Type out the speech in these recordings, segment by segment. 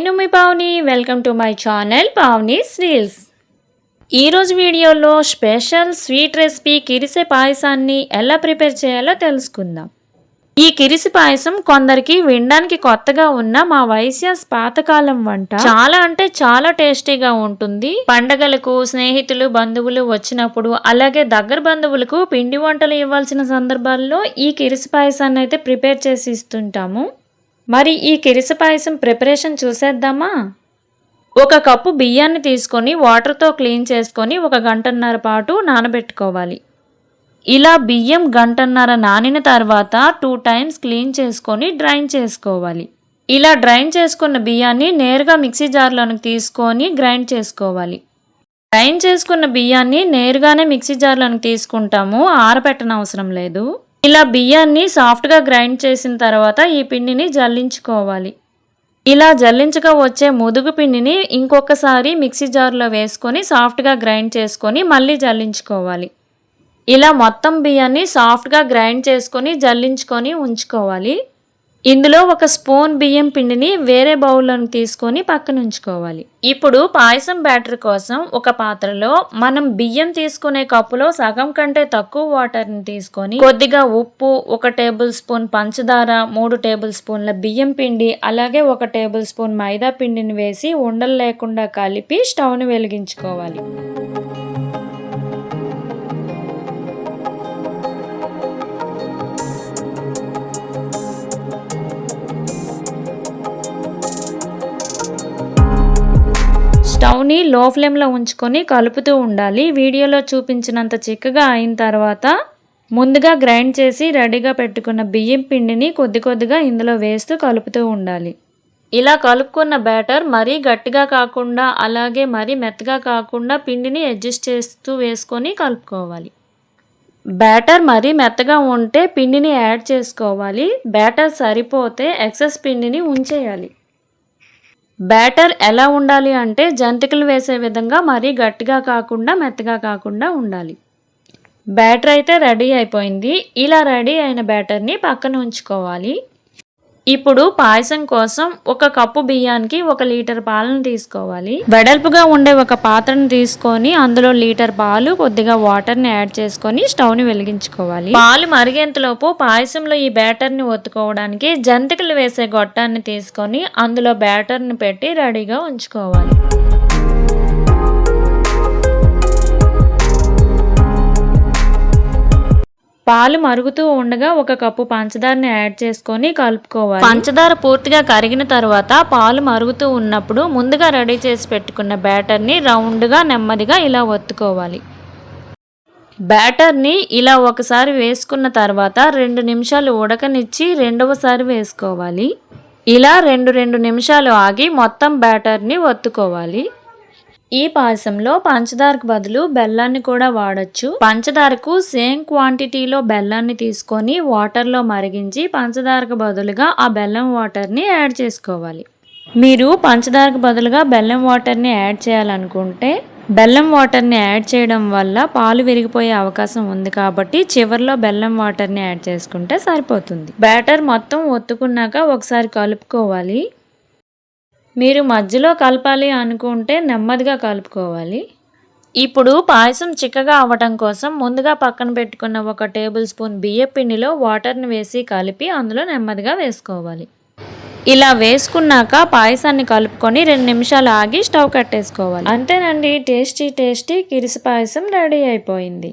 నేను మీ Pavani. Welcome to my channel Pavani reels ఈరోజు వీడియోలో స్పెషల్ స్వీట్ రెసిపీ కిరిసె పాయసాన్ని ఎలా ప్రిపేర్ చేయాలో తెలుసుకుందాం. ఈ కిరిసి పాయసం కొందరికి వినడానికి కొత్తగా ఉన్న మా వైశ్యాస్ పాతకాలం వంట. చాలా అంటే చాలా టేస్టీగా ఉంటుంది. పండగలకు స్నేహితులు బంధువులు వచ్చినప్పుడు అలాగే దగ్గర బంధువులకు పిండి వంటలు ఇవ్వాల్సిన సందర్భాల్లో ఈ కిరిసి పాయసాన్ని అయితే ప్రిపేర్ చేసి ఇస్తుంటాము. మరి ఈ కిరిస పాయసం ప్రిపరేషన్ చూసేద్దామా? ఒక కప్పు బియ్యాన్ని తీసుకొని వాటర్తో క్లీన్ చేసుకొని ఒక గంటన్నర పాటు నానబెట్టుకోవాలి. ఇలా బియ్యం గంటన్నర నానిన తర్వాత టూ టైమ్స్ క్లీన్ చేసుకొని డ్రైన్ చేసుకోవాలి. ఇలా డ్రైన్ చేసుకున్న బియ్యాన్ని నేరుగా మిక్సీ జార్లోనికి తీసుకొని గ్రైండ్ చేసుకోవాలి. గ్రైండ్ చేసుకున్న బియ్యాన్ని నేరుగానే మిక్సీ జార్లోనికి తీసుకుంటాము ఆరబెట్టనవసరం లేదు. ఇలా బియ్యాన్ని సాఫ్ట్గా గ్రైండ్ చేసిన తర్వాత ఈ పిండిని జల్లించుకోవాలి. ఇలా జల్లించక వచ్చే ముదుగు పిండిని ఇంకొకసారి మిక్సీ జార్లో వేసుకొని సాఫ్ట్గా గ్రైండ్ చేసుకొని మళ్ళీ జల్లించుకోవాలి. ఇలా మొత్తం బియ్యాన్ని సాఫ్ట్గా గ్రైండ్ చేసుకొని జల్లించుకొని ఉంచుకోవాలి. ఇందులో ఒక స్పూన్ బియ్యం పిండిని వేరే బౌల్లోని తీసుకొని పక్కన ఉంచుకోవాలి. ఇప్పుడు పాయసం బ్యాటర్ కోసం ఒక పాత్రలో మనం బియ్యం తీసుకునే కప్పులో సగం కంటే తక్కువ వాటర్ని తీసుకొని కొద్దిగా ఉప్పు ఒక టేబుల్ స్పూన్ పంచదార మూడు టేబుల్ స్పూన్ల బియ్యం పిండి అలాగే ఒక టేబుల్ స్పూన్ మైదా పిండిని వేసి ఉండలు లేకుండా కలిపి స్టవ్ను వెలిగించుకోవాలి. స్టవ్ని లో ఫ్లేమ్లో ఉంచుకొని కలుపుతూ ఉండాలి. వీడియోలో చూపించినంత చిక్కగా అయిన తర్వాత ముందుగా గ్రైండ్ చేసి రెడీగా పెట్టుకున్న బియ్యం పిండిని కొద్ది కొద్దిగా ఇందులో వేస్తూ కలుపుతూ ఉండాలి. ఇలా కలుపుకున్న బ్యాటర్ మరీ గట్టిగా కాకుండా అలాగే మరీ మెత్తగా కాకుండా పిండిని అడ్జస్ట్ చేస్తూ వేసుకొని కలుపుకోవాలి. బ్యాటర్ మరీ మెత్తగా ఉంటే పిండిని యాడ్ చేసుకోవాలి. బ్యాటర్ సరిపోతే ఎక్సెస్ పిండిని ఉంచేయాలి. బ్యాటర్ ఎలా ఉండాలి అంటే జంతికలు వేసే విధంగా మరీ గట్టిగా కాకుండా మెత్తగా కాకుండా ఉండాలి. బ్యాటర్ అయితే రెడీ అయిపోయింది. ఇలా రెడీ అయిన బ్యాటర్ని పక్కన ఉంచుకోవాలి. ఇప్పుడు పాయసం కోసం ఒక కప్పు బియ్యానికి ఒక లీటర్ పాలను తీసుకోవాలి. వెడల్పుగా ఉండే ఒక పాత్రను తీసుకొని అందులో లీటర్ పాలు కొద్దిగా వాటర్ని యాడ్ చేసుకొని స్టవ్ని వెలిగించుకోవాలి. పాలు మరిగేంతలోపు పాయసంలో ఈ బ్యాటర్ని ఒత్తుకోవడానికి జంతికలు వేసే గొట్టాన్ని తీసుకొని అందులో బ్యాటర్ని పెట్టి రెడీగా ఉంచుకోవాలి. పాలు మరుగుతూ ఉండగా ఒక కప్పు పంచదారని యాడ్ చేసుకొని కలుపుకోవాలి. పంచదార పూర్తిగా కరిగిన తర్వాత పాలు మరుగుతూ ఉన్నప్పుడు ముందుగా రెడీ చేసి పెట్టుకున్న బ్యాటర్ని రౌండ్గా నెమ్మదిగా ఇలా ఒత్తుకోవాలి. బ్యాటర్ని ఇలా ఒకసారి వేసుకున్న తర్వాత రెండు నిమిషాలు ఉడకనిచ్చి రెండవసారి వేసుకోవాలి. ఇలా రెండు రెండు నిమిషాలు ఆగి మొత్తం బ్యాటర్ని ఒత్తుకోవాలి. ఈ పాయసంలో పంచదారకు బదులు బెల్లాన్ని కూడా వాడచ్చు. పంచదారకు సేమ్ క్వాంటిటీలో బెల్లాన్ని తీసుకొని వాటర్లో మరిగించి పంచదారకు బదులుగా ఆ బెల్లం వాటర్ని యాడ్ చేసుకోవాలి. మీరు పంచదారకు బదులుగా బెల్లం వాటర్ని యాడ్ చేయాలనుకుంటే బెల్లం వాటర్ని యాడ్ చేయడం వల్ల పాలు విరిగిపోయే అవకాశం ఉంది కాబట్టి చివరిలో బెల్లం వాటర్ని యాడ్ చేసుకుంటే సరిపోతుంది. బ్యాటర్ మొత్తం ఒత్తుకున్నాక ఒకసారి కలుపుకోవాలి. మీరు మధ్యలో కలపాలి అనుకుంటే నెమ్మదిగా కలుపుకోవాలి. ఇప్పుడు పాయసం చిక్కగా అవ్వటం కోసం ముందుగా పక్కన పెట్టుకున్న ఒక టేబుల్ స్పూన్ బియ్యం పిండిలో వాటర్ని వేసి కలిపి అందులో నెమ్మదిగా వేసుకోవాలి. ఇలా వేసుకున్నాక పాయసాన్ని కలుపుకొని రెండు నిమిషాలు ఆగి స్టవ్ కట్టేసుకోవాలి. అంతేనండి టేస్టీ టేస్టీ కిరిసి పాయసం రెడీ అయిపోయింది.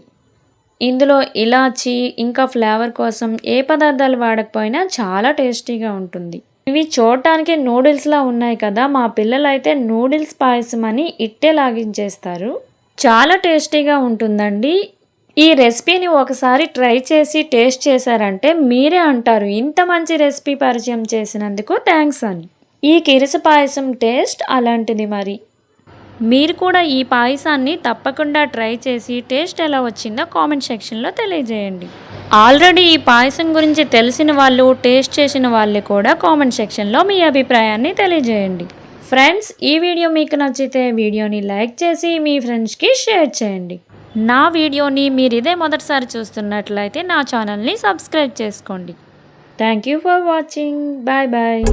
ఇందులో ఇలాచి ఇంకా ఫ్లేవర్ కోసం ఏ పదార్థాలు వాడకపోయినా చాలా టేస్టీగా ఉంటుంది. ఇవి చూడటానికి నూడిల్స్లా ఉన్నాయి కదా మా పిల్లలు అయితే నూడిల్స్ పాయసం అని ఇట్టే లాగించేస్తారు. చాలా టేస్టీగా ఉంటుందండి. ఈ రెసిపీని ఒకసారి ట్రై చేసి టేస్ట్ చేశారంటే మీరే అంటారు ఇంత మంచి రెసిపీ పరిచయం చేసినందుకు థ్యాంక్స్ అని. ఈ కిరిస పాయసం టేస్ట్ అలాంటిది మరి. మీరు కూడా ఈ పాయసాన్ని తప్పకుండా ట్రై చేసి టేస్ట్ ఎలా వచ్చిందో కామెంట్ సెక్షన్లో తెలియజేయండి. ఆల్రెడీ ఈ పాయసం గురించి తెలిసిన వాళ్ళు టేస్ట్ చేసిన వాళ్ళు కూడా కామెంట్ సెక్షన్లో మీ అభిప్రాయాన్ని తెలియజేయండి. ఫ్రెండ్స్ ఈ వీడియో మీకు నచ్చితే వీడియోని లైక్ చేసి మీ ఫ్రెండ్స్కి షేర్ చేయండి. నా వీడియోని మీరు ఇదే మొదటిసారి చూస్తున్నట్లయితే నా ఛానల్ని సబ్స్క్రైబ్ చేసుకోండి. Thank you for watching. Bye bye.